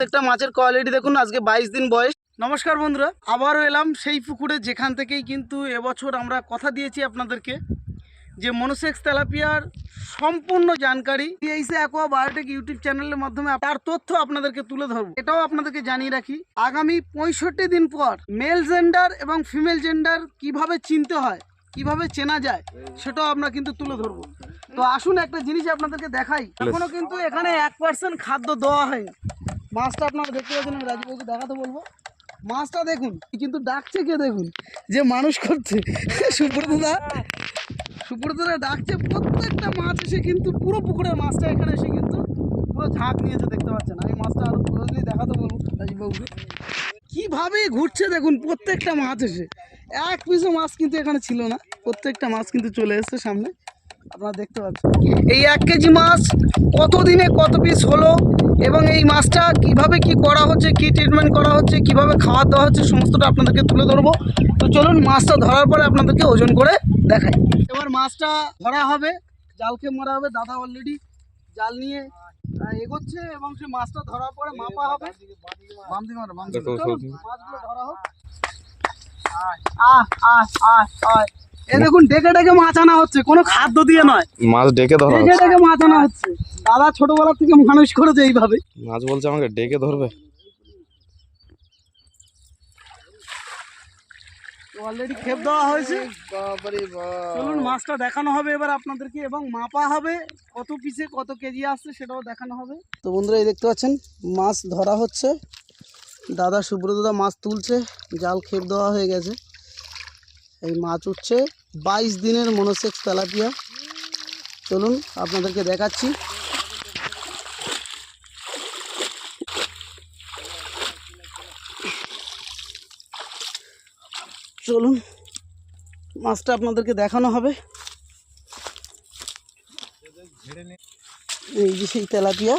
একটা মাছের কোয়ালিটি দেখুন আজকে বাইশ দিন বয়স। নমস্কার বন্ধুরা আবারও এলাম সেই পুকুরে যেখান থেকেই কিন্তু এবছর আমরা কথা দিয়েছি আপনাদেরকে যে মনোসেক্স তেলাপিয়ার সম্পূর্ণ জানকারি এইসে অ্যাকোয়া বায়োটেক ইউটিউব চ্যানেলের মাধ্যমে তার তথ্য আপনাদেরকে তুলে ধরবো। এটাও আপনাদেরকে জানিয়ে রাখি আগামী পঁয়ষট্টি দিন পর মেল জেন্ডার এবং ফিমেল জেন্ডার কীভাবে চিনতে হয় কীভাবে চেনা যায় সেটাও আমরা কিন্তু তুলে ধরবো। তো আসুন একটা জিনিস আপনাদেরকে দেখাই। এখনও কিন্তু এখানে এক পার্সেন্ট খাদ্য দেওয়া হয়নি। মাছটা আপনারা দেখতে পাচ্ছেন, আমি রাজীবকে দেখাতে বলব। মাছটা দেখুন কিন্তু ডাকছে কে দেখুন? যে মানুষ করছে। সুব্রতদা সুব্রতদা ডাকছে, প্রত্যেকটা মাছ এসে কিন্তু পুরো পুকুরের মাছটা এখানে এসে কিন্তু পুরো ঝাঁক নিয়েছে, দেখতে পাচ্ছেন। আমি মাছটা আরও ক্লোজলি দেখাতে বলব রাজীববাবুকে কীভাবে ঘুরছে দেখুন, প্রত্যেকটা মাছ এসে। এক পিসও মাছ কিন্তু এখানে ছিল না, প্রত্যেকটা মাছ কিন্তু চলে এসছে সামনে। আপনারা দেখতে পাচ্ছেন। এই এক কেজি মাছ কত দিনে কত পিস হলো? এবং এই মাছটা কীভাবে কি করা হচ্ছে কি ট্রিটমেন্ট করা হচ্ছে কীভাবে খাবার দেওয়া হচ্ছে সমস্তটা আপনাদেরকে তুলে ধরবো। তো চলুন মাছটা ধরার পরে আপনাদেরকে ওজন করে দেখাই। এবার মাছটা ধরা হবে জালকে মারা হবে দাদা অলরেডি জাল নিয়ে এগোচ্ছে এবং সে মাছটা ধরার পরে মাপা হবে। মাছগুলো ধরা হোক। আহ আহ আহ আহ এ দেখুন ডেকে ডেকে মাছ আনা হচ্ছে কোনো খাদ্য দিয়ে নয়। মাছ ডেকে ধরা ডেকে ডেকে মাছ আনা হচ্ছে। দাদা ছোটবেলা থেকে মানুষ করেছে এইভাবে। মাছ বলছে আমাকে ডেকে ধরবে? অলরেডি খেপ দেওয়া হয়েছে। চলুন মাছটা দেখানো হবে এবার আপনাদেরকে এবং মাপা হবে কত পিসে কত কেজি আসছে সেটাও দেখানো হবে। তো বন্ধুরা এই দেখতে পাচ্ছেন মাছ ধরা হচ্ছে। দাদা সুব্রত দাদা মাছ তুলছে জাল খেপ দেওয়া হয়ে গেছে। এই মাছ উঠছে। বাইশ দিনের মনোসেক্স তেলাপিয়া। চলুন আপনাদেরকে দেখাচ্ছি। চলুন, মাছটা আপনাদেরকে দেখানো হবে। এই যে সেই তেলাপিয়া।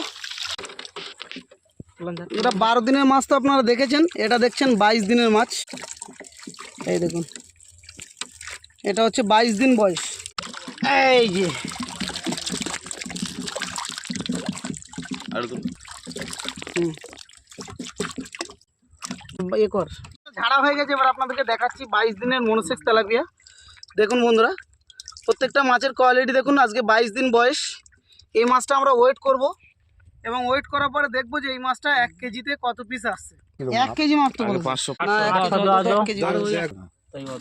এটা বারো দিনের মাছ তো আপনারা দেখেছেন। এটা দেখছেন বাইশ দিনের মাছ। এই দেখুন। এটা হচ্ছে বাইশ দিন বয়স। এই যে। হুম। এ কর। ঝাড়া হয়ে গেছে এবার আপনাদেরকে দেখাচ্ছি বাইশ দিনের মনোসেক্স তেলাপিয়া। দেখুন বন্ধুরা প্রত্যেকটা মাছের কোয়ালিটি দেখুন আজকে বাইশ দিন বয়স। এই মাছটা আমরা ওয়েট করব এবং ওয়েট করার পরে দেখব যে এই মাছটা এক কেজিতে কত পিস আসছে। এক কেজি বলছে।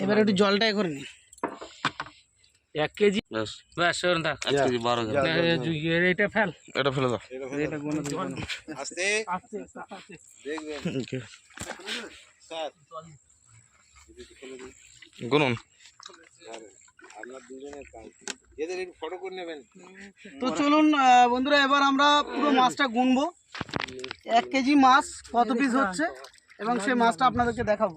এবার একটু জলটা এ করে নি। এক কেজি? ব্যাস। ব্যাস শোন থাক এক কেজি বারো এটা ফেল। এটা ফেলে দাও। এটা গুনে দিবো। না। Okay. গুনুন। তো চলুন বন্ধুরা এবার আমরা পুরো মাছটা গুনবো। এক কেজি মাছ কত পিস হচ্ছে? এবং সেই মাছটা আপনাদেরকে দেখাবো।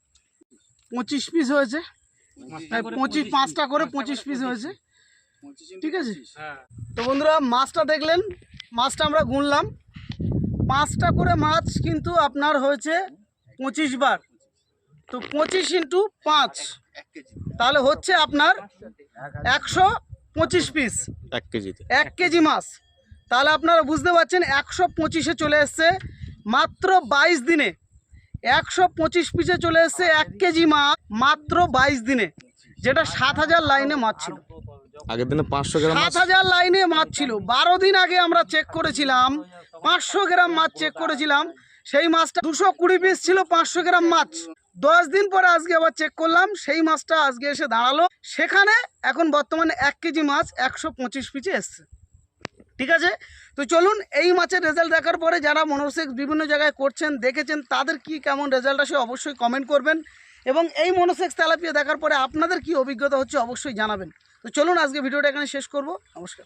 পঁচিশ পিস হয়েছে। হ্যাঁ, পঁচিশ পাঁচটা করে পঁচিশ পিস হয়েছে। ঠিক আছে? হ্যাঁ। তো বন্ধুরা মাছটা দেখলেন। মাছটা আমরা গুনলাম। পাঁচটা করে মাছ কিন্তু আপনার হয়েছে পঁচিশ বার। তো পঁচিশ ইন্টু পাঁচ। তাহলে হচ্ছে আপনার একশো পঁচিশ পিস এক কেজি এক কেজি মাছ। তাহলে আপনারা বুঝতে পারছেন একশো পঁচিশে চলে এসছে মাত্র বাইশ দিনে। একশো পঁচিশ পিসে চলে এসছে এক কেজি মাছ মাত্র বাইশ দিনে যেটা সাত হাজার লাইনে মাছ ছিল। আগের দিনে পাঁচশো গ্রাম সাত হাজার লাইনে মাছ ছিল। বারো দিন আগে আমরা চেক করেছিলাম পাঁচশো গ্রাম মাছ চেক করেছিলাম। সেই মাছটা দুশো কুড়ি পিস ছিল পাঁচশো গ্রাম মাছ। দশ দিন পরে আজকে আবার চেক করলাম সেই মাছটা আজকে এসে দাঁড়াল। সেখানে এখন বর্তমানে এক কেজি মাছ একশো পঁচিশ পিসে এসছে। ঠিক আছে? তো চলুন, এই মাছের রেজাল্ট দেখার পরে যারা মনোসেক্স বিভিন্ন জায়গায় করছেন, দেখেছেন, তাদের কি কেমন রেজাল্ট আসে অবশ্যই কমেন্ট করবেন। এবং এই মনোসেক্স তেলাপিয়া দেখার পরে আপনাদের কি অভিজ্ঞতা হচ্ছে অবশ্যই জানাবেন। তো চলুন, আজকে ভিডিওটা এখানে শেষ করব। নমস্কার।